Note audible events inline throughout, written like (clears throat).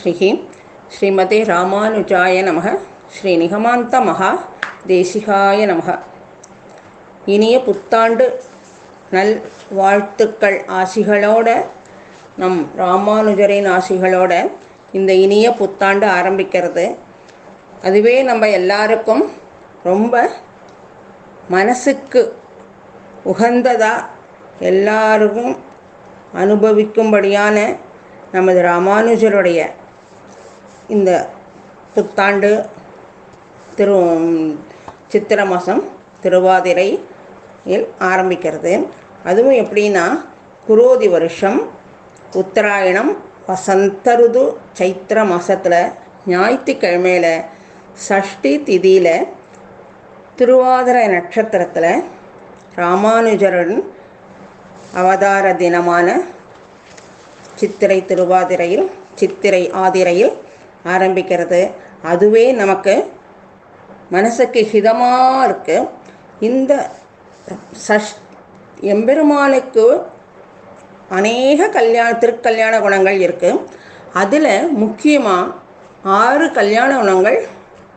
ஸ்ரீஹி ஸ்ரீமதே ராமானுஜாய நமக ஸ்ரீ நிகமாந்த மகா தேசிகாய நமக. இனிய புத்தாண்டு நல் வாழ்த்துக்கள் ஆசிகளோட நம் ராமானுஜரின் ஆசிகளோட இந்த இனிய புத்தாண்டு ஆரம்பிக்கிறது. அதுவே நம்ம எல்லாருக்கும் ரொம்ப மனசுக்கு உகந்ததாக எல்லாருக்கும் அனுபவிக்கும்படியான நமது ராமானுஜருடைய இந்த புத்தாண்டு திரு சித்திர மாதம் திருவாதிரையில் ஆரம்பிக்கிறது. அதுவும் எப்படின்னா குரோதி வருஷம் உத்தராயணம் வசந்த ருது சைத்திர மாதத்தில் ஞாயிற்றுக்கிழமையில் சஷ்டி திதியில் திருவாதிரை நட்சத்திரத்தில் ராமானுஜரின் அவதார தினமான சித்திரை திருவாதிரையில் சித்திரை ஆதிரையில் ஆரம்பிக்கிறது. அதுவே நமக்கு மனசுக்கு ஹிதமாக இருக்கு. இந்த சஷ் எம்பெருமானுக்கு அநேக கல்யாண திருக்கல்யாண குணங்கள் இருக்குது அதில் முக்கியமாக ஆறு கல்யாண குணங்கள்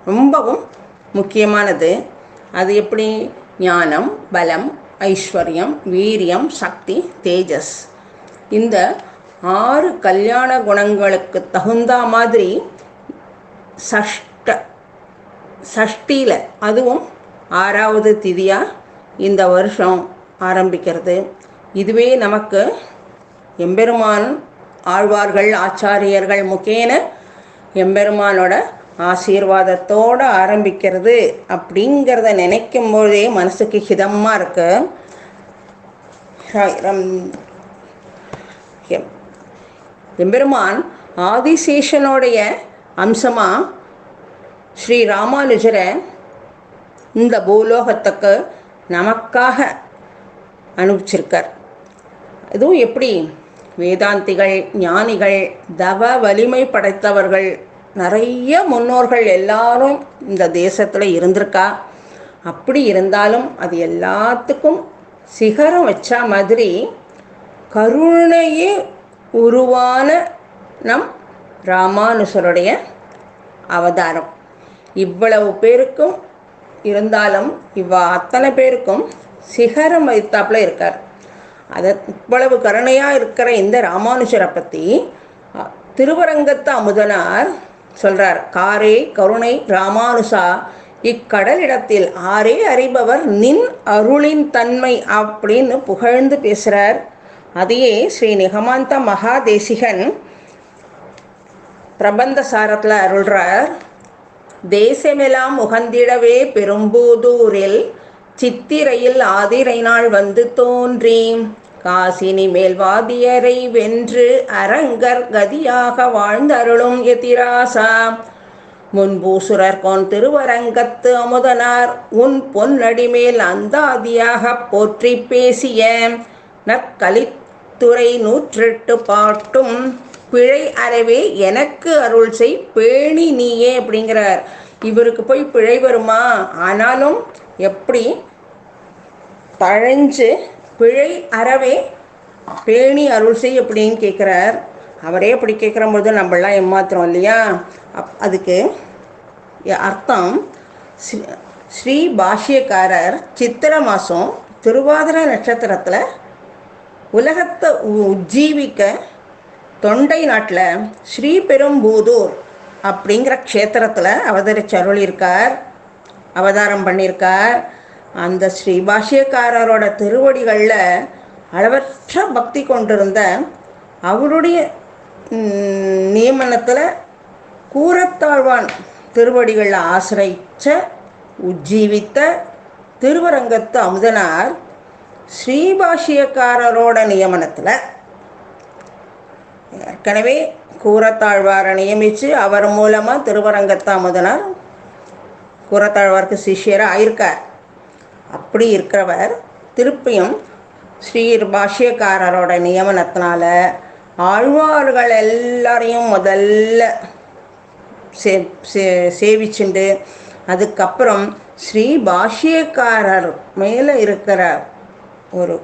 ரொம்பவும் முக்கியமானது. அது எப்படி? ஞானம் பலம் ஐஸ்வர்யம் வீரியம் சக்தி தேஜஸ். இந்த ஆறு கல்யாண குணங்களுக்கு தகுந்த மாதிரி சஷ்ட சஷ்டியில் அதுவும் ஆறாவது திதியாக இந்த வருஷம் ஆரம்பிக்கிறது. இதுவே நமக்கு எம்பெருமான் ஆழ்வார்கள் ஆச்சாரியர்கள் முக்கேன எம்பெருமானோட ஆசீர்வாதத்தோடு ஆரம்பிக்கிறது அப்படிங்கிறத நினைக்கும் போதே மனசுக்கு ஹிதமாக இருக்கு. எம்பெருமான் ஆதிசேஷனுடைய அம்சமாக ஸ்ரீ ராமானுஜரை இந்த பூலோகத்துக்கு நமக்காக அனுப்பிச்சிருக்கார். இதுவும் எப்படி? வேதாந்திகள் ஞானிகள் தவ வலிமை படைத்தவர்கள் நிறைய முன்னோர்கள் எல்லாரும் இந்த தேசத்தில் இருந்திருக்கா? அப்படி இருந்தாலும் அது எல்லாத்துக்கும் சிகரம் வச்ச மாதிரி கருணையே உருவான நம் ராமானுசருடைய அவதாரம். இவ்வளவு பேருக்கும் இருந்தாலும் இவ்வா அத்தனை பேருக்கும் சிகரம் வைத்தாப்புல இருக்கார். அதை இவ்வளவு கருணையாக இருக்கிற இந்த ராமானுஜரை பற்றி திருவரங்கத்து அமுதனார் சொல்கிறார் காரே கருணை ராமானுசா இக்கடலிடத்தில் ஆரே அறிபவர் நின் அருளின் தன்மை அப்படின்னு புகழ்ந்து பேசுகிறார் அதையே ஸ்ரீ நிகமாந்த மகாதேசிகன் பிரபந்த சாரத்தில் அருள்றார் தேசமெல்லாம் உகந்திடவே பெரும்பூதூரில் சித்திரையில் ஆதிரை நாள் வந்து தோன்றி காசினி மேல்வாதியரை வென்று அரங்கர் கதியாக வாழ்ந்தருளும் எதிராசா. முன்பூசுரர் கோன் திருவரங்கத்து அமுதனார் உன் பொன்னடிமேல் அந்தாதியாக போற்றி பேசிய நற்கலித்துறை நூற்றெட்டு பாட்டும் பிழை அறவே எனக்கு அருள் செய் பேணி நீயே அப்படிங்கிறார். இவருக்கு போய் பிழை வருமா? ஆனாலும் எப்படி தழைஞ்சு பிழை அறவே பேணி அருள் செய் அப்படின்னு கேட்குறார். அவரே அப்படி கேட்குற பொழுது நம்மளாம் ஏமாத்துறோம் இல்லையா? அப் அதுக்கு அர்த்தம் ஸ்ரீ பாஷ்யக்காரர் சித்திர மாதம் திருவாதிர நட்சத்திரத்தில் உலகத்தை உஜ்ஜீவிக்க தொண்டை நாட்டில் ஸ்ரீபெரும்பூதூர் அப்படிங்கிற க்ஷேத்திரத்தில் அவதரிச்சு அருளியிருக்கார் அவதாரம் பண்ணியிருக்கார் அந்த ஸ்ரீ பாஷ்யக்காரரோட திருவடிகளில் அளவற்ற பக்தி கொண்டிருந்த அவருடைய நியமனத்தில் கூரத்தாழ்வான் திருவடிகளில் ஆசிரிச்ச உஜ்ஜீவித்த திருவரங்கத்து அமுதனார் ஸ்ரீபாஷ்யக்காரரோட நியமனத்தில் ஏற்கனவே கூரத்தாழ்வாரை நியமித்து அவர் மூலமாக திருவரங்கத்தாமுதனார் கூரத்தாழ்வார்க்கு கூரத்தாழ்வாருக்கு சிஷியராக ஆயிருக்கார். அப்படி இருக்கிறவர் திருப்பியும் ஸ்ரீ பாஷ்யக்காரரோட நியமனத்தினால ஆழ்வார்கள் எல்லாரையும் முதல்ல சே சே சேவிச்சுண்டு அதுக்கப்புறம் ஸ்ரீ பாஷ்யக்காரர் மேலே இருக்கிற ஒரு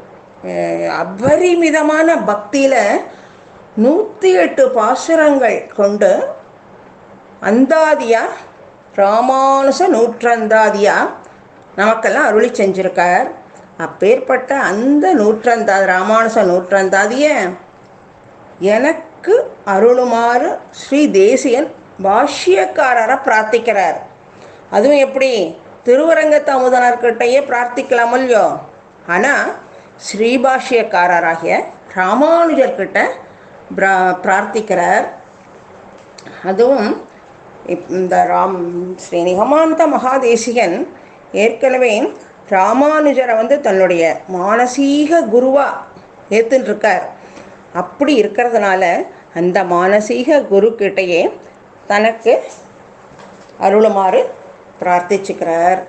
அபரிமிதமான பக்தியில் நூற்றி எட்டு பாசுரங்கள் கொண்டு அந்தாதியா ராமானுச நூற்றந்தாதியா நமக்கெல்லாம் அருளி செஞ்சிருக்கார். அப்பேற்பட்ட அந்த நூற்றந்தாதி ராமானுச நூற்றந்தாதிய எனக்கு அருளுமாறு ஸ்ரீ தேசியன் பாஷ்யக்காரரை பிரார்த்திக்கிறார். அதுவும் எப்படி? திருவரங்கத்து அமுதனர்கிட்டயே பிரார்த்திக்கலாம் இல்லையோ? ஆனால் ஸ்ரீபாஷ்யக்காரராகிய ராமானுஜர்கிட்ட பிரா பிரார்த்திக்கிறார். அதுவும் இப்- இந்த ராம் ஸ்ரீ நிகமாந்த மகாதேசிகன் ஏற்கனவே ராமானுஜரை வந்து தன்னுடைய மானசீக குருவாக ஏத்துன்னு இருக்கார் அப்படி இருக்கிறதுனால அந்த மானசீக குருக்கிட்டையே தனக்கு அருளுமாறு பிரார்த்திச்சுக்கிறார்.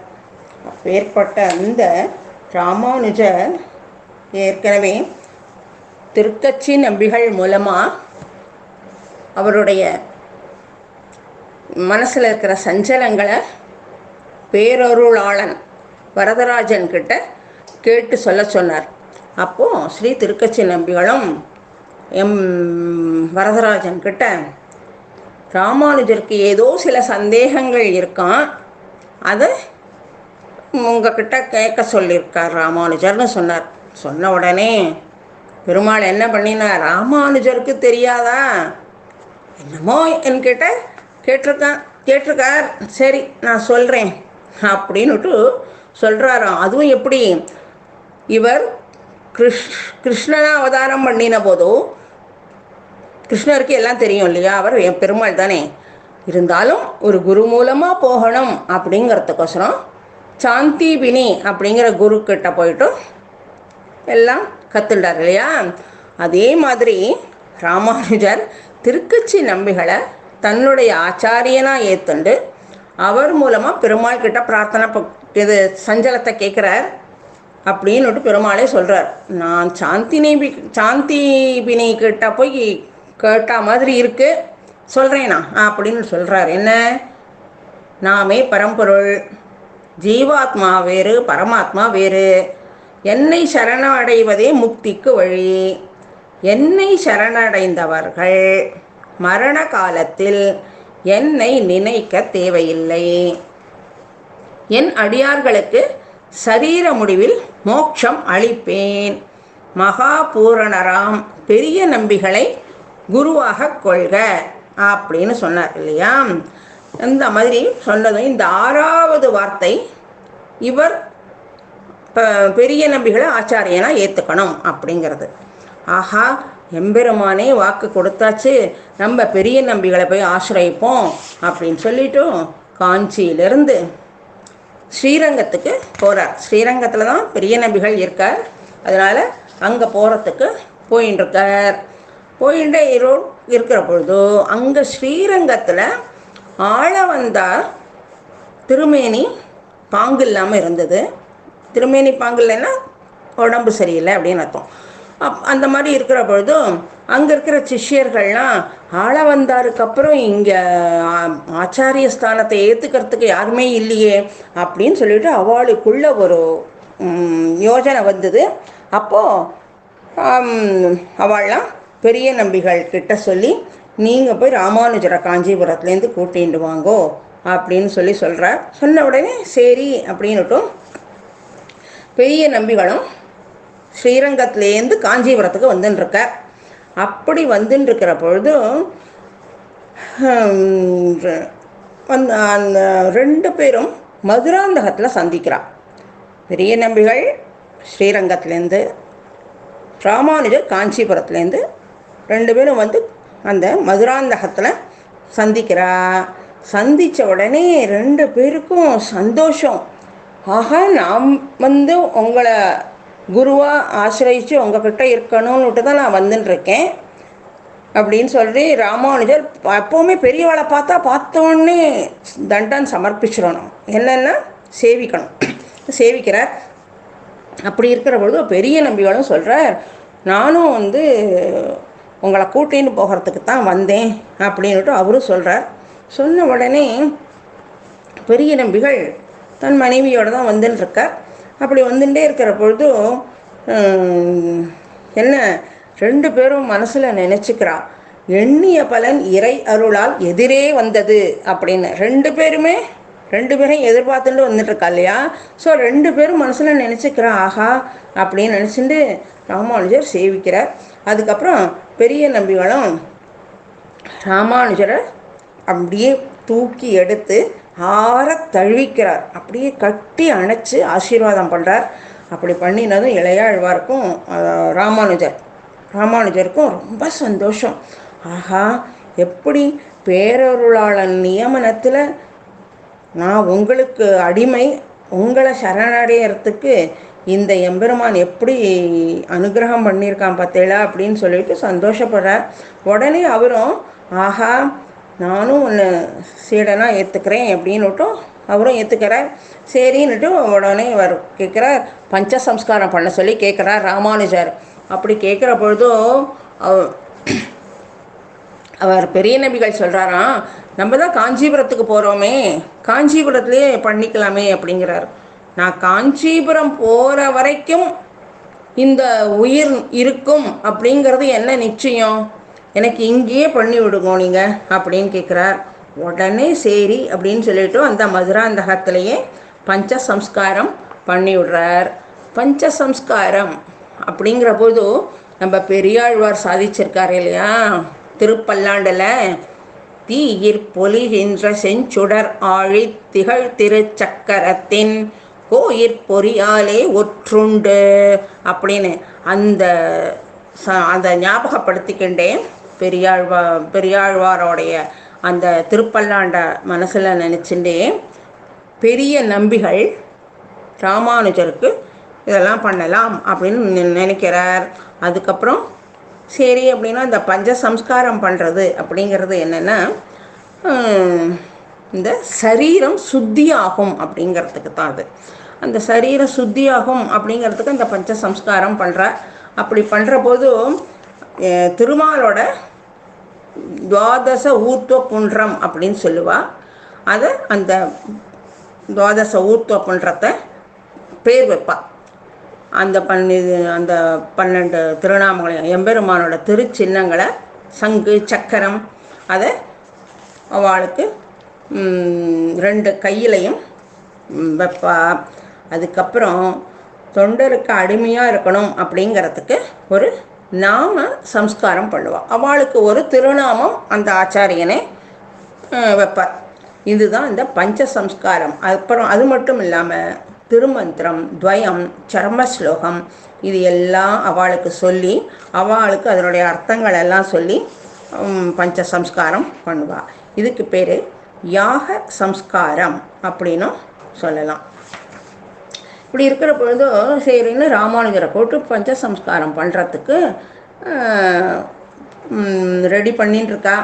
அப்பேற்பட்ட அந்த ராமானுஜர் ஏற்கனவே திருக்கச்சி நம்பிகள் மூலமாக அவருடைய மனசில் இருக்கிற சஞ்சலங்களை பேரருளாளன் வரதராஜன் கிட்ட கேட்டு சொல்ல சொன்னார். அப்போது ஸ்ரீ திருக்கச்சி நம்பிகளும் எம் வரதராஜன் கிட்ட ராமானுஜருக்கு ஏதோ சில சந்தேகங்கள் இருக்கான் அதை உங்ககிட்ட கேட்க சொல்லியிருக்கார் ராமானுஜர்னு சொன்னார். சொன்ன உடனே பெருமாள் என்ன பண்ணினார்? ராமானுஜருக்கு தெரியாதா? என்னமோ என்கிட்ட கேட்டிருக்கான் கேட்டிருக்கார். சரி நான் சொல்கிறேன் அப்படின்னுட்டு சொல்கிறாராம் அதுவும் எப்படி? இவர் கிருஷ் கிருஷ்ணனா அவதாரம் பண்ணின போதும் கிருஷ்ணருக்கு எல்லாம் தெரியும் இல்லையா? அவர் என் பெருமாள் தானே. இருந்தாலும் ஒரு குரு மூலமாக போகணும் அப்படிங்கிறதுக்கோசரம் சாந்திபினி அப்படிங்கிற குரு கிட்ட போயிட்டு எல்லாம் கத்துண்டார் இல்லையா அதே மாதிரி ராமானுஜர் திருக்கச்சி நம்பிகளை தன்னுடைய ஆச்சாரியனாக ஏத்துண்டு அவர் மூலமாக பெருமாள் கிட்ட பிரார்த்தனை இது சஞ்சலத்தை கேட்குறார் அப்படின்னுட்டு பெருமாளே சொல்கிறார் நான் சாந்தினி சாந்திபினி கிட்ட போய் கேட்ட மாதிரி இருக்கு. சொல்கிறேனா அப்படின்னு சொல்கிறார் என்ன? நாமே பரம்பொருள் ஜீவாத்மா வேறு பரமாத்மா வேறு. என்னை சரணடைவதே முக்திக்கு வழி. என்னை சரணடைந்தவர்கள் மரண காலத்தில் என்னை நினைக்க தேவையில்லை. என் அடியார்களுக்கு சரீர முடிவில் மோட்சம் அளிப்பேன். மகா பூரணராம் பெரிய நம்பிகளை குருவாக கொள்க அப்படின்னு சொன்னார் இல்லையா? இந்த மாதிரி சொன்னதும் இந்த ஆறாவது வார்த்தை இவர் பெரிய நம்பிகளை ஆச்சாரியனாக ஏற்றுக்கணும் அப்படிங்கிறது. ஆஹா எம்பெருமானே வாக்கு கொடுத்தாச்சு. நம்ம பெரிய நம்பிகளை போய் ஆசிரயிப்போம் அப்படின்னு சொல்லிட்டு காஞ்சியிலிருந்து ஸ்ரீரங்கத்துக்கு போகிறார் ஸ்ரீரங்கத்தில் தான் பெரிய நம்பிகள் இருக்கார். அதனால் அங்கே போகிறதுக்கு போயின்னு இருக்கார் போயிட்டே இருக்கிற பொழுது அங்கே ஸ்ரீரங்கத்தில் ஆள வந்தார் திருமேனி பாங்கு இல்லாமல் இருந்தது. திருமேனி உடம்பு சரியில்லை அப்படின்னு அர்த்தம். அப் அந்த மாதிரி இருக்கிற பொழுதும் அங்கே இருக்கிற சிஷ்யர்கள்லாம் ஆள வந்தாருக்கு அப்புறம் இங்கே ஆச்சாரிய ஸ்தானத்தை ஏற்றுக்கிறதுக்கு யாருமே இல்லையே அப்படின்னு சொல்லிட்டு அவளுக்குள்ள ஒரு யோஜனை வந்தது. அப்போது அவள்லாம் பெரிய நம்பிகள் கிட்ட சொல்லி நீங்கள் போய் ராமானுஜரை காஞ்சிபுரத்துலேருந்து கூட்டிகிட்டு வாங்கோ அப்படின்னு சொல்லி சொல்கிறார் சொன்ன உடனே சரி அப்படின்னுட்டும். பெரிய நம்பிகளும் ஸ்ரீரங்கத்துலேருந்து காஞ்சிபுரத்துக்கு வந்துட்டுருக்கார் அப்படி வந்துட்டுருக்கிற பொழுதும் அந்த அந்த ரெண்டு பேரும் மதுராந்தகத்தில் சந்திக்கிறார் பெரிய நம்பிகள் ஸ்ரீரங்கத்துலேருந்து ராமானுஜர் காஞ்சிபுரத்துலேருந்து ரெண்டு பேரும் வந்து அந்த மதுராந்தகத்தில் சந்திக்கிறா. சந்தித்த உடனே ரெண்டு பேருக்கும் சந்தோஷம். ஆக நான் வந்து உங்களை குருவாக ஆசிரயித்து உங்ககிட்ட இருக்கணும்னுட்டு தான் நான் வந்துன்னு இருக்கேன் அப்படின்னு சொல்லி ராமானுஜர் எப்போவுமே பெரியவளை பார்த்தா பார்த்தோன்னே தண்டன் சமர்ப்பிச்சிடணும். என்னென்னா சேவிக்கணும். (clears throat) சேவிக்கிறார். அப்படி இருக்கிற பொழுது பெரிய நம்பிகளும் சொல்கிறார் நானும் வந்து உங்களை கூட்டின்னு போகிறதுக்கு தான் வந்தேன் அப்படின்னுட்டு அவரும் சொல்கிறார் சொன்ன உடனே பெரிய நம்பிகள் தன் மனைவியோடு தான் வந்துன்னு அப்படி வந்துட்டே இருக்கிற பொழுதும் என்ன ரெண்டு பேரும் மனசில் நினச்சிக்கிறா. எண்ணிய பலன் இறை அருளால் எதிரே வந்தது அப்படின்னு. ரெண்டு பேருமே ரெண்டு பேரும் எதிர்பார்த்துட்டு வந்துட்டுருக்கா இல்லையா? ஸோ ரெண்டு பேரும் மனசில் நினச்சிக்கிறா ஆஹா அப்படின்னு நினச்சிட்டு ராமானுஜர் சேவிக்கிறார். அதுக்கப்புறம் பெரிய நம்பிகளும் ராமானுஜரை அப்படியே தூக்கி எடுத்து ஆற தழுவிக்கிறார். அப்படியே கட்டி அணைச்சி ஆசீர்வாதம் பண்ணுறார் அப்படி பண்ணினதும் இளையாழ்வாருக்கும் ராமானுஜர். ராமானுஜருக்கும் ரொம்ப சந்தோஷம். ஆஹா எப்படி பேரருளாளன் நியமனத்தில் நான் உங்களுக்கு அடிமை உங்களை சரணடையறதுக்கு இந்த எம்பெருமான் எப்படி அனுகிரகம் பண்ணியிருக்கான் பார்த்தேளா அப்படின்னு சொல்லிட்டு சந்தோஷப்படுறார். உடனே அவரும் ஆஹா நானும் ஒன்று சீடனாக ஏற்றுக்கிறேன் அப்படின்னுட்டும் அவரும் ஏற்றுக்கிறார் சரின்னுட்டு உடனே அவர் கேட்குறார் பஞ்ச சம்ஸ்காரம் பண்ண சொல்லி கேட்குறார் ராமானுஜர். அப்படி கேட்குற பொழுதும் அவர் பெரிய நபிகள் சொல்கிறாராம் நம்ம தான் காஞ்சிபுரத்துக்கு போகிறோமே காஞ்சிபுரத்துலேயே பண்ணிக்கலாமே அப்படிங்கிறார். நான் காஞ்சிபுரம் போகிற வரைக்கும் இந்த உயிர் இருக்கும் அப்படிங்கிறது என்ன நிச்சயம்? எனக்கு இங்கேயே பண்ணி விடுங்க நீங்கள் அப்படின்னு கேட்குறார் உடனே சரி அப்படின்னு சொல்லிட்டு அந்த மதுராந்தகத்திலேயே பஞ்ச சம்ஸ்காரம் பண்ணி விடுறார். பஞ்ச சம்ஸ்காரம் அப்படிங்கிற போது நம்ம பெரியாழ்வார் சாதிச்சிருக்காரு இல்லையா? திருப்பல்லாண்டில் தீயிற் பொலிகின்ற செஞ்சுடர் ஆழி திகழ் திருச்சக்கரத்தின் கோயிற் பொறியாலே ஒற்றுண்டு அப்படின்னு அந்த அதை ஞாபகப்படுத்திக்கின்றேன் பெரியாழ்வா பெரியாழ்வாரோடைய அந்த திருப்பல்லாண்ட மனசில் நினச்சிண்டே பெரிய நம்பிகள் ராமானுஜருக்கு இதெல்லாம் பண்ணலாம் அப்படின்னு நினைக்கிறார். அதுக்கப்புறம் சரி அப்படின்னா இந்த பஞ்ச சம்ஸ்காரம் பண்ணுறது அப்படிங்கிறது என்னென்னா இந்த சரீரம் சுத்தியாகும் அப்படிங்கிறதுக்கு தான் அது. அந்த சரீரம் சுத்தியாகும் அப்படிங்கிறதுக்கு அந்த பஞ்ச சம்ஸ்காரம் பண்ணுற அப்படி பண்ணுற போது திருமாலோட துவாதச ஊர்த்துவ குன்றம் அப்படின்னு சொல்லுவாள் அதை அந்த துவாதச ஊர்த்துவ குன்றத்தை பேர் வைப்பாள் அந்த பண்ணி அந்த பன்னெண்டு திருநாமங்களையும் எம்பெருமானோட திருச்சின்னங்களை சங்கு சக்கரம் அதை அவளுக்கு ரெண்டு கையிலையும் வைப்பா. அதுக்கப்புறம் தொண்டருக்கு அடிமையாக இருக்கணும் அப்படிங்கிறதுக்கு ஒரு நாம சம்ஸ்காரம் பண்ணுவாள் அவளுக்கு ஒரு திருநாமம் அந்த ஆச்சாரியனை வைப்பார். இதுதான் இந்த பஞ்ச சம்ஸ்காரம். அப்புறம் அது மட்டும் இல்லாமல் திருமந்திரம் துவயம் சர்மஸ்லோகம் இது எல்லாம் அவளுக்கு சொல்லி அவளுக்கு அதனுடைய அர்த்தங்கள் எல்லாம் சொல்லி பஞ்ச சம்ஸ்காரம் பண்ணுவாள் இதுக்கு பேர் யாக சம்ஸ்காரம் அப்படின்னும் சொல்லலாம். இப்படி இருக்கிற பொழுதும் சரின்னு ராமானுஜரை போட்டு பஞ்ச சம்ஸ்காரம் பண்ணுறதுக்கு ரெடி பண்ணின்னு இருக்கா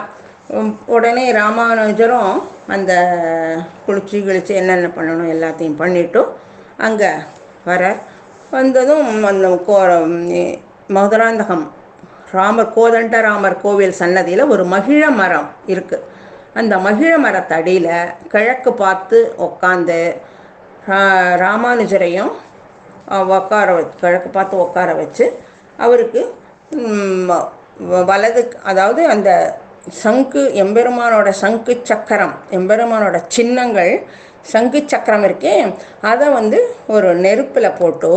உடனே ராமானுஜரும் அந்த குளிச்சு கிழிச்சு என்னென்ன பண்ணணும் எல்லாத்தையும் பண்ணிவிட்டு அங்கே வர வந்ததும் அந்த கோ மதுராந்தகம் ராமர் கோதண்ட ராமர் கோவில் சன்னதியில் ஒரு மகிழ மரம் இருக்குது அந்த மகிழ மரத்தடியில் கிழக்கு பார்த்து உக்காந்து ராமானுஜரையும் உட்கார கிழக்கு பார்த்து உட்கார வச்சு அவருக்கு வலது அதாவது அந்த சங்கு எம்பெருமானோட சங்கு சக்கரம் எம்பெருமானோட சின்னங்கள் சங்கு சக்கரம் இருக்கே அதை வந்து ஒரு நெருப்பில் போட்டு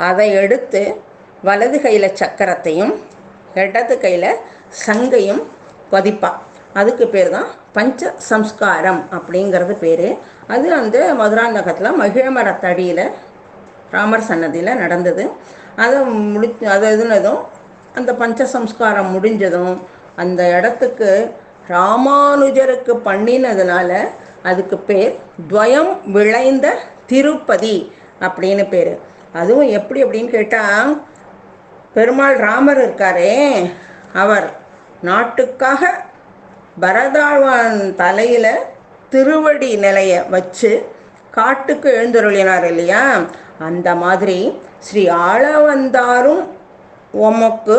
அதை எடுத்து வலது கையில் சக்கரத்தையும் இடது கையில் சங்கையும் பதிப்பாள் அதுக்கு பேர் தான் பஞ்ச சம்ஸ்காரம் அப்படிங்கிறது பேர். அது அந்த மதுராந்தகத்தில் மகிழமரத்தடியில் ராமர் சன்னதியில் நடந்தது. அதை முடி அதை இதுனதும் அந்த பஞ்ச சம்ஸ்காரம் முடிஞ்சதும் அந்த இடத்துக்கு ராமானுஜருக்கு பண்ணினதுனால அதுக்கு பேர் துவயம் விளைந்த திருப்பதி அப்படின்னு பேர். அதுவும் எப்படி அப்படின்னு கேட்டால் பெருமாள் ராமர் இருக்காரே அவர் நாட்டுக்காக பரதாழ்வான் தலையில் திருவடி நிலைய வச்சு காட்டுக்கு எழுந்தருளினார் இல்லையா? அந்த மாதிரி ஸ்ரீ ஆளவந்தாரும் உமக்கு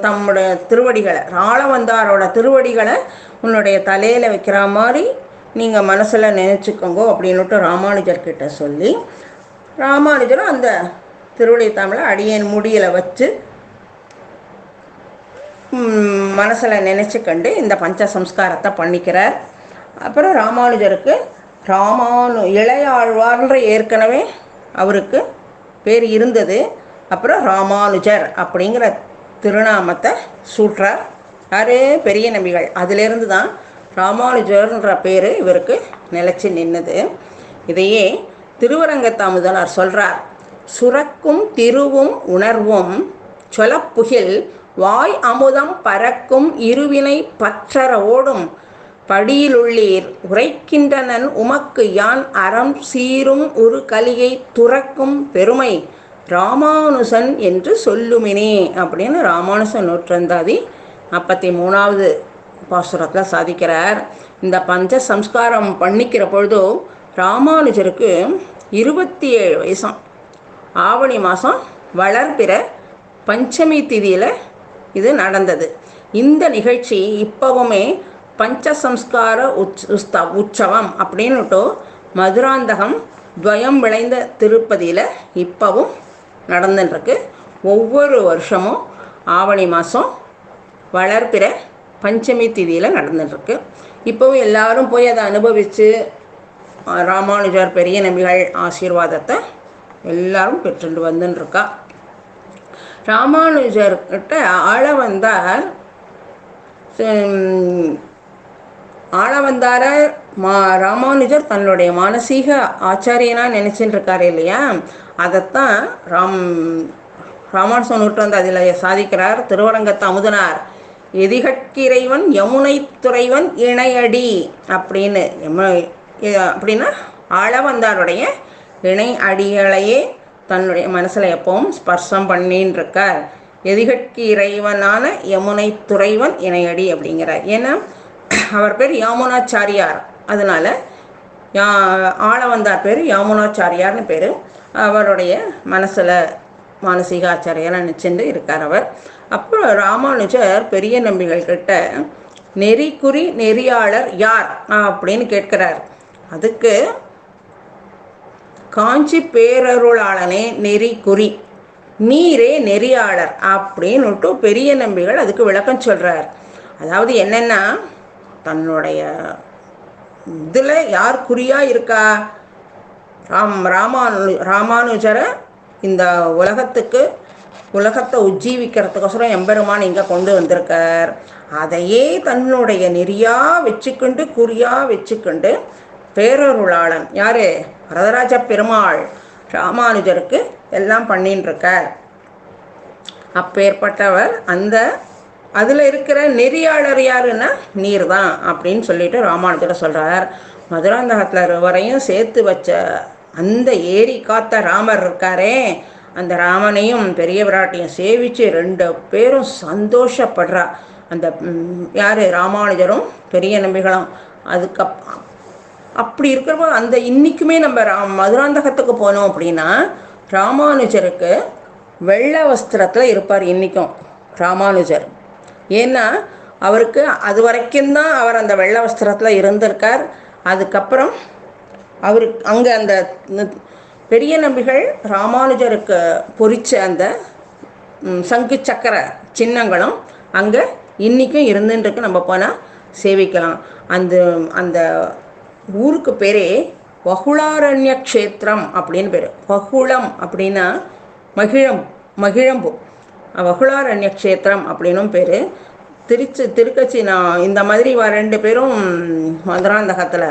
தம்முடைய திருவடிகளை ஆளவந்தாரோட திருவடிகளை உன்னுடைய தலையில் வைக்கிற மாதிரி நீங்கள் மனசில் நினச்சிக்கோங்க அப்படின்னுட்டு ராமானுஜர்கிட்ட சொல்லி ராமானுஜரும் அந்த திருவடி தமிழை அடியேன் முடியில் வச்சு மனசில் நினச்சி கண்டு இந்த பஞ்ச சம்ஸ்காரத்தை பண்ணிக்கிறார். அப்புறம் ராமானுஜருக்கு ராமானு இளையாழ்வார்ன்ற ஏற்கனவே அவருக்கு பேர் இருந்தது. அப்புறம் ராமானுஜர் அப்படிங்கிற திருநாமத்தை சூட்டுறார். யாரு பெரிய நம்பிகள் அதிலிருந்து தான் ராமானுஜர்ன்ற பேர் இவருக்கு நிலச்சி நின்றுது இதையே திருவரங்கத்தாமுதனார் சொல்கிறார் சுரக்கும் திருவும் உணர்வும் சொலப்புகில் வாய் அமுதம் பறக்கும் இருவினை பற்றற ஓடும் படியிலுள்ளீர். உரைக்கின்றனன் உமக்கு யான் அறம் சீரும் ஒரு கலியை துறக்கும் பெருமை. ராமானுசன் என்று சொல்லுமினே அப்படின்னு ராமானுசன் நூற்றந்தாதி நாற்பத்தி மூணாவது பாசுரத்தில் சாதிக்கிறார். இந்த பஞ்ச சம்ஸ்காரம் பண்ணிக்கிற பொழுதோ ராமானுஜருக்கு இருபத்தி ஏழு வயசாம். ஆவணி மாதம் வளர்பிற பஞ்சமி திதியில் இது நடந்தது. இந்த நிகழ்ச்சி இப்போவுமே பஞ்சசம்ஸ்கார உச் உஸ்த உற்சவம் அப்படின்னுட்டு மதுராந்தகம் துவயம் விளைந்த திருப்பதியில் இப்போவும் நடந்துட்டுருக்கு ஒவ்வொரு வருஷமும் ஆவணி மாதம் வளர்ப்பிற பஞ்சமி திதியில் நடந்துட்டுருக்கு இப்போவும் எல்லாரும் போய் அதை அனுபவித்து ராமானுஜர் பெரிய நம்பிகள் ஆசீர்வாதத்தை எல்லாரும் பெற்றுண்டு வந்துட்டுருக்கா ராமானுஜர்கிட்ட ஆள வந்தார். ஆள வந்தார மா ராமானுஜர் தன்னுடைய மானசீக ஆச்சாரியனா நினச்சிட்டு இருக்காரு இல்லையா? அதைத்தான் ராம் ராமானுசன் நூற்றாண்டு அதில் சாதிக்கிறார். திருவரங்கத்து அமுதனார் எதிகட்கிறைவன் யமுனை துறைவன் இணையடி அப்படின்னு அப்படின்னா ஆள வந்தாருடைய இணை அடிகளையே தன்னுடைய மனசில் எப்பவும் ஸ்பர்சம் பண்ணின்னு இருக்கார் எதிகட்கு இறைவனான யமுனை துறைவன் இணையடி அப்படிங்கிறார். ஏன்னா அவர் பேர் யாமுனாச்சாரியார். அதனால் யா ஆள வந்தார் பேர் யாமுனாச்சாரியார்னு பேர் அவருடைய மனசில் மானசீக ஆச்சாரியெல்லாம் நினச்சிட்டு இருக்கார் அவர். அப்புறம் ராமானுஜர் பெரிய நம்பிகள் கிட்ட நெறிக்குறி நெறியாளர் யார்? அப்படின்னு கேட்கிறார். அதுக்கு காஞ்சி பேரருளாளனே நெறி குறி நீரே நெறியாளர் அப்படின்னுட்டு பெரிய நம்பிகள் அதுக்கு விளக்கம் சொல்கிறார் அதாவது என்னென்னா தன்னுடைய இதில் யார் குறியாக இருக்கா? ராம் ராமானு ராமானுஜரை இந்த உலகத்துக்கு உலகத்தை உஜ்ஜீவிக்கிறதுக்கோசரம் எம்பெருமான் இங்கே கொண்டு வந்திருக்கார். அதையே தன்னுடைய நெறியாக வச்சுக்கிண்டு குறியாக வச்சுக்கிண்டு பேரருளாளன். யாரு? வரதராஜ பெருமாள். ராமானுஜருக்கு எல்லாம் பண்ணின்னு இருக்கார் அப்பேற்பட்டவர் அந்த அதில் இருக்கிற நெறியாளர் யாருன்னா நீர் தான் அப்படின்னு சொல்லிட்டு ராமானுஜரை சொல்கிறார் மதுராந்தகத்தில் வரையும் சேர்த்து வச்ச அந்த ஏரி காத்த ராமர் இருக்காரே அந்த ராமனையும் பெரிய விராட்டியும் சேவித்து ரெண்டு பேரும் சந்தோஷப்படுறா. அந்த யார்? ராமானுஜரும் பெரிய நம்பிகளும். அதுக்கப் அப்படி இருக்கிறப்போ அந்த இன்றைக்குமே நம்ம ரா மதுராந்தகத்துக்கு போனோம் அப்படின்னா ராமானுஜருக்கு வெள்ளை வஸ்திரத்தில் இருப்பார் இன்றைக்கும் ராமானுஜர். ஏன்னா அவருக்கு அது வரைக்கும் தான் அவர் அந்த வெள்ளை வஸ்திரத்தில் இருந்திருக்கார். அதுக்கப்புறம் அவருக்கு அங்கே அந்த பெரிய நம்பிகள் ராமானுஜருக்கு பொறிச்ச அந்த சங்கு சக்கர சின்னங்களும் அங்கே இன்றைக்கும் இருந்துருக்கு நம்ம போனால் சேவிக்கலாம். அந்த அந்த ஊருக்கு பேரே வகுளாரண்ய க்ஷேத்திரம் அப்படின்னு பேர். வகுளம் அப்படின்னா மகிழம் மகிழம்பு. வகுளாரண்ய க்ஷேத்திரம் அப்படின்னும் பேர். திருச்சி திருக்கட்சி நான் இந்த மாதிரி வ ரெண்டு பேரும் மதுராந்தகத்தில்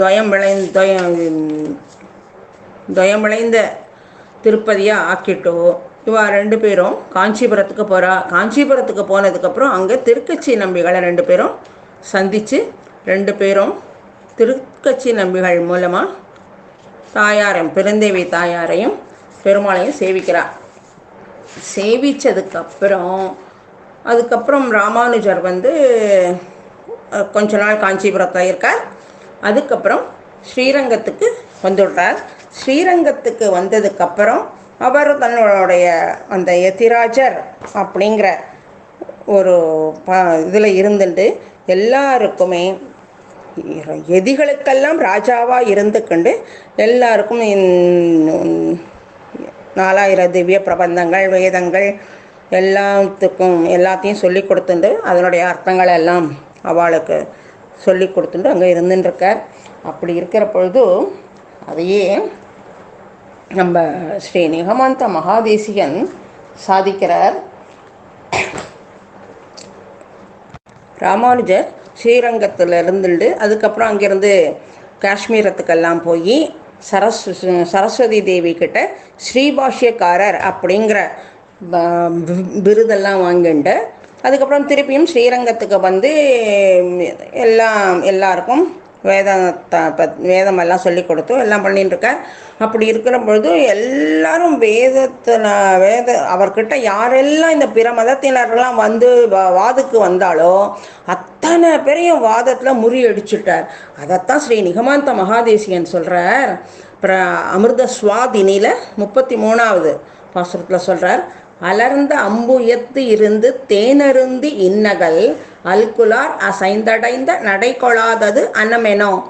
துவயம் விளைந் துவயம் துவயம் விளைந்த திருப்பதியாக ஆக்கிட்டோ. இவா ரெண்டு பேரும் காஞ்சிபுரத்துக்கு போகிறா காஞ்சிபுரத்துக்கு போனதுக்கப்புறம் அங்கே திருக்கட்சி நம்பிகளை ரெண்டு பேரும் சந்தித்து ரெண்டு பேரும் திருக்கட்சி நம்பிகள் மூலமாக தாயாரையும் பெருந்தேவி தாயாரையும் பெருமாளையும் சேவிக்கிறார். சேவித்ததுக்கப்புறம் அதுக்கப்புறம் ராமானுஜர் வந்து கொஞ்ச நாள் காஞ்சிபுரத்தில் இருக்கார். அதுக்கப்புறம் ஸ்ரீரங்கத்துக்கு வந்துடுறார். ஸ்ரீரங்கத்துக்கு வந்ததுக்கப்புறம் அவர் தன்னுடைய அந்த எத்திராஜர் அப்படிங்கிற ஒரு ப இதில் இருந்துட்டு எல்லாருக்குமே எதிகளுக்கெல்லாம் ராஜாவாக இருந்து கொண்டு எல்லாருக்கும் நாலாயிர நாலாயிரம் திவ்ய பிரபந்தங்கள் வேதங்கள் எல்லாத்துக்கும் எல்லாத்தையும் சொல்லி கொடுத்துண்டு அதனுடைய அர்த்தங்கள் எல்லாம் அவளுக்கு சொல்லி கொடுத்துட்டு அங்கே இருந்துட்டுருக்கார் அப்படி இருக்கிற பொழுது அதையே நம்ம ஸ்ரீ நிகமந்த மகாதேசிகன் சாதிக்கிறார். ராமானுஜர் ஸ்ரீரங்கத்தில் இருந்துட்டு அதுக்கப்புறம் அங்கேருந்து காஷ்மீரத்துக்கெல்லாம் போய் சரஸ் சரஸ்வதி தேவி கிட்ட ஸ்ரீபாஷ்யக்காரர் அப்படிங்கிற விருதெல்லாம் வாங்கிண்டு அதுக்கப்புறம் திருப்பியும் ஸ்ரீரங்கத்துக்கு வந்து எல்லாம் எல்லாருக்கும் வேதத்தை பத் வேதமெல்லாம் சொல்லி கொடுத்து எல்லாம் பண்ணிட்டுருக்கார். அப்படி இருக்கிற பொழுது எல்லாரும் வேதத்தில் வேத அவர்கிட்ட யாரெல்லாம் இந்த பிற மதத்தினரெல்லாம் வந்து வாதுக்கு வந்தாலோ அத்தனை பேரையும் வாதத்தில் முறியடிச்சுட்டார். அதைத்தான் ஸ்ரீ நிகமாந்த மகாதேசியன் சொல்கிறார் பிர அமிர்த சுவாதினியில் முப்பத்தி மூணாவது பாசுரத்தில் சொல்கிறார் அலர்ந்த அம்புயத்து இருந்து தேனருந்தி இன்னகல் அல்குலார் அசைந்தடைந்த நடை கொள்ளாதது அன்னமெனோ.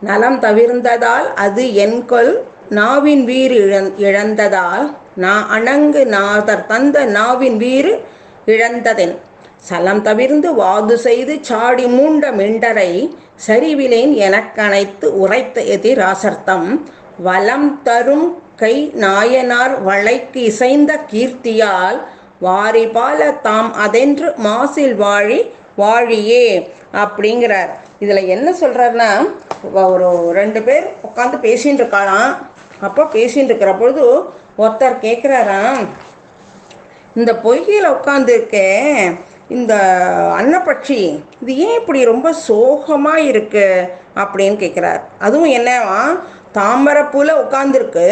நலம் தவிர்ந்ததால் அது என்கொல் நாவின் வீறு இழந் இழந்ததால் நான் அணங்கு நாதர் தந்த நாவின் வீறு இழந்ததென். சலம் தவிர்ந்து வாது செய்து சாடி மூண்ட மிண்டரை சரிவிலேன் எனக்கணைத்து உரைத்த எதிராசர்த்தம் வலம் தரும் கை நாயனார் வளைக்கு இசைந்த கீர்த்தியால் வாரிபால தாம் அதென்று மாசில் வாழி வாழியே அப்படிங்கிறார். இதில் என்ன சொல்கிறாருன்னா ஒரு ரெண்டு பேர் உட்காந்து பேசின்னு இருக்காளாம் அப்போ பேசின்னு இருக்கிற பொழுது ஒருத்தர் கேட்குறாராம் இந்த பொய்கையில் உட்காந்துருக்கே இந்த அன்னப்பட்சி இது ஏன் இப்படி ரொம்ப சோகமாக இருக்குது அப்படின்னு கேட்குறார் அதுவும் என்னவா தாமரைப்பூவில் உட்காந்துருக்கு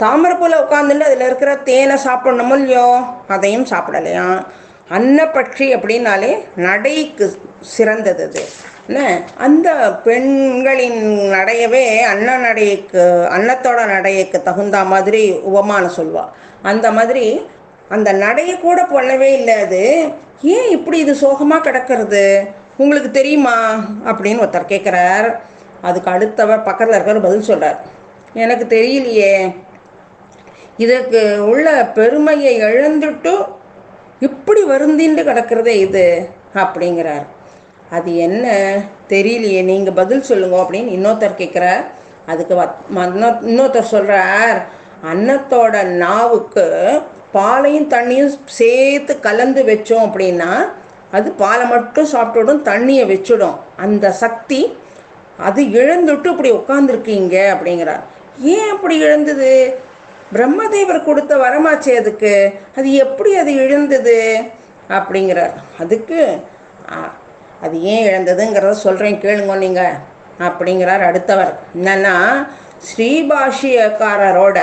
தாமரைப்பூவில் உட்காந்துட்டு அதில் இருக்கிற தேனை சாப்பிடணுமோ இல்லையோ? அதையும் சாப்பிடலையாம் அன்னப்பட்சி அப்படின்னாலே நடைக்கு சிறந்தது அது. என்ன? அந்த பெண்களின் நடையவே அன்ன நடைக்கு அன்னத்தோட நடையக்கு தகுந்த மாதிரி உபமானம் சொல்வா அந்த மாதிரி அந்த நடையை கூட பண்ணவே இல்லை அது. ஏன் இப்படி இது சோகமாக கிடக்கிறது? உங்களுக்கு தெரியுமா? அப்படின்னு ஒருத்தர் கேட்குறார் அதுக்கு அடுத்தவர் பக்கத்தில் இருக்கிற பதில் சொல்கிறார் எனக்கு தெரியலையே. இதற்கு உள்ள பெருமையை இழந்துட்டு இப்படி வருந்தின்னு கிடக்கிறதே இது அப்படிங்கிறார். அது என்ன? தெரியலையே. நீங்கள் பதில் சொல்லுங்க அப்படின்னு இன்னொருத்தர் கேட்குறார். அதுக்கு வத்- இன்னொருத்தர் சொல்கிறார் அன்னத்தோட நாவுக்கு பாலையும் தண்ணியும் சேர்த்து கலந்து வச்சோம் அப்படின்னா அது பாலை மட்டும் சாப்பிட்டுடும் தண்ணியை வச்சுடும். அந்த சக்தி அது இழந்துட்டு இப்படி உட்காந்துருக்கீங்க அப்படிங்கிறார். ஏன் அப்படி இழந்தது? பிரம்மதேவர் கொடுத்த வரமாச்சே அதுக்கு. அது எப்படி அது இழந்தது அப்படிங்கிறார். அதுக்கு அது ஏன் இழந்ததுங்கிறத சொல்கிறேன் கேளுங்க நீங்கள் அப்படிங்கிறார் அடுத்தவர். என்னன்னா ஸ்ரீபாஷியக்காரரோட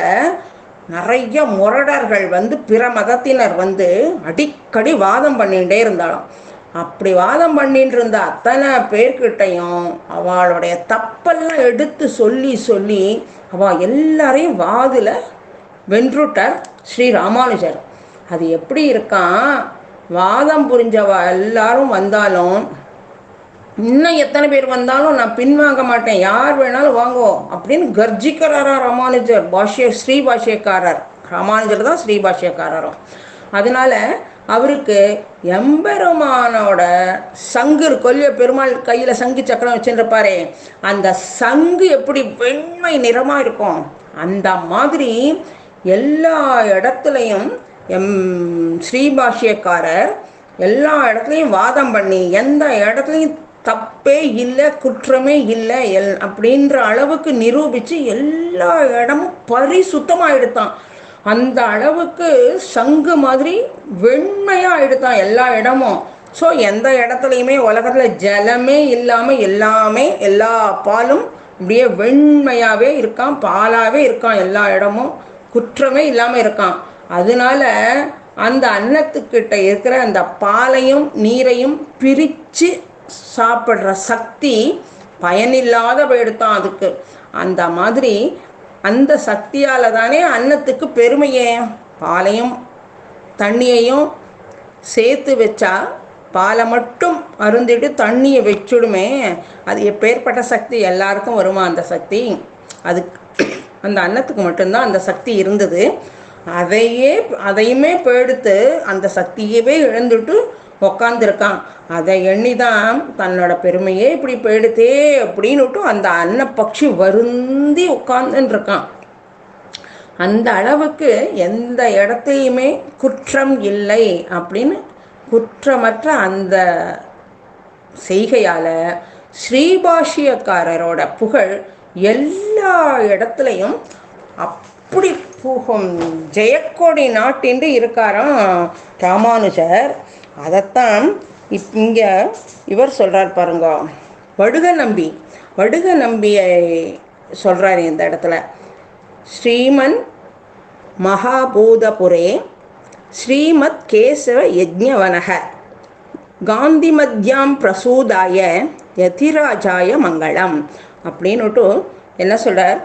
நிறைய முரடர்கள் வந்து பிற மதத்தினர் வந்து அடிக்கடி வாதம் பண்ணிகிட்டே இருந்தாலும் அப்படி வாதம் பண்ணிட்டு இருந்த அத்தனை பேர்கிட்டையும் அவளுடைய தப்பெல்லாம் எடுத்து சொல்லி சொல்லி அவள் எல்லாரையும் வாதில் வென்றுட்டார் ஸ்ரீ ராமானுஜர். அது எப்படி இருக்கான்? வாதம் புரிஞ்சவ? எல்லாரும் வந்தாலும் இன்னும் எத்தனை பேர் வந்தாலும் நான் பின்வாங்க மாட்டேன். யார் வேணாலும் வாங்குவோம் அப்படின்னு கர்ஜிக்கிறாரா ராமானுஜர். பாஷ்ய ஸ்ரீ பாஷ்யக்காரர். ராமானுஜர் தான் ஸ்ரீ பாஷ்யக்காரரும். அதனால அவருக்கு எம்பெருமானோட சங்கு கொல்லிய பெருமாள் கையில் சங்கு சக்கரம் வச்சுருப்பாரே அந்த சங்கு எப்படி வெண்மை நிறமாக இருக்கும்? அந்த மாதிரி எல்லா இடத்துலையும் எம் ஸ்ரீபாஷ்யக்காரர் எல்லா இடத்துலையும் வாதம் பண்ணி எந்த இடத்துலையும் தப்பே இல்லை குற்றமே இல்லை எல் அப்படின்ற அளவுக்கு நிரூபித்து எல்லா இடமும் பரிசுத்தமாக எடுத்தான் அந்த அளவுக்கு சங்கு மாதிரி வெண்மையாக எடுத்தான் எல்லா இடமும். ஸோ எந்த இடத்துலையுமே உலகத்தில் ஜலமே இல்லாமல் எல்லாமே எல்லா பாலும் அப்படியே வெண்மையாகவே இருக்கான் பாலாகவே இருக்கான் எல்லா இடமும். குற்றமே இல்லாமல் இருக்கான். அதனால அந்த அன்னத்துக்கிட்ட இருக்கிற அந்த பாலையும் நீரையும் பிரித்து சாப்பிட்ற சக்தி பயனில்லாத போயிடுத்தான் அதுக்கு. அந்த மாதிரி அந்த சக்தியால் தானே அன்னத்துக்கு பெருமையே. பாலையும் தண்ணியையும் சேர்த்து வச்சா பாலை மட்டும் அருந்திட்டு தண்ணியை வச்சுடுமே. அது எப்பேற்பட்ட சக்தி? எல்லாருக்கும் வருமா அந்த சக்தி? அதுக்கு அந்த அன்னத்துக்கு மட்டும்தான் அந்த சக்தி இருந்தது. அதையே அதையுமே போயெடுத்து அந்த சக்தியவே இழந்துட்டு உக்காந்துருக்கான். அதை எண்ணி தான் தன்னோட பெருமையே இப்படி போயிடுத்தே அப்படின்னுட்டு அந்த அன்னப்பக்ஷி வருந்தி உட்கார்ந்துருக்கான் அந்த அளவுக்கு எந்த இடத்தையுமே குற்றம் இல்லை அப்படின்னு குற்றமற்ற அந்த செய்கையால் ஸ்ரீபாஷியக்காரரோட புகழ் எல்லா இடத்துலையும் அப்படி புகும். ஜெயக்கோடி நாட்டின்று இருக்காராம் ராமானுஜர். அதைத்தான் இப் இங்கே இவர் சொல்கிறார் பாருங்க. வடுக நம்பி வடுக நம்பியை சொல்கிறார் இந்த இடத்துல. ஸ்ரீமன் மகாபூதபுரே ஸ்ரீமத் கேசவ யஜ்ஞவனக. காந்தி மத்யாம் பிரசூதாய யதிராஜாய மங்களம். அப்படின்னுட்டு என்ன சொல்கிறார்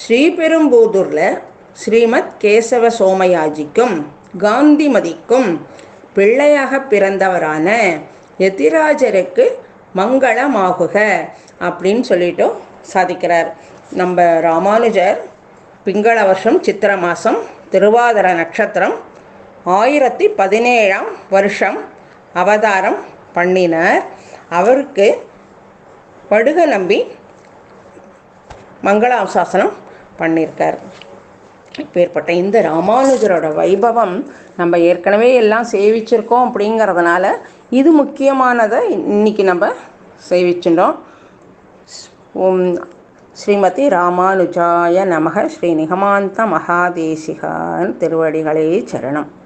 ஸ்ரீபெரும்பூதூரில் ஸ்ரீமத் கேசவ சோமயாஜிக்கும் காந்திமதிக்கும் பிள்ளையாக பிறந்தவரான எதிராஜருக்கு மங்களமாகுக அப்படின்னு சொல்லிட்டு சாதிக்கிறார். நம்ம ராமானுஜர் பிங்கள வருஷம் சித்திர மாதம் திருவாதிர நட்சத்திரம் ஆயிரத்தி பதினேழாம் வருஷம் அவதாரம் பண்ணினார். அவருக்கு படுக நம்பி மங்களாசாசனம் பண்ணியிருக்கார் இப்பேற்பட்ட இந்த ராமானுஜரோட வைபவம் நம்ம ஏற்கனவே எல்லாம் சேவிச்சிருக்கோம் அப்படிங்கிறதுனால இது முக்கியமானதை இன்னைக்கு நம்ம சேவிச்சுட்டோம் ஸ்ரீமதி ராமானுஜாய நமக ஸ்ரீ நிகமாந்த மகாதேசிகான் திருவடிகளே சரணம்.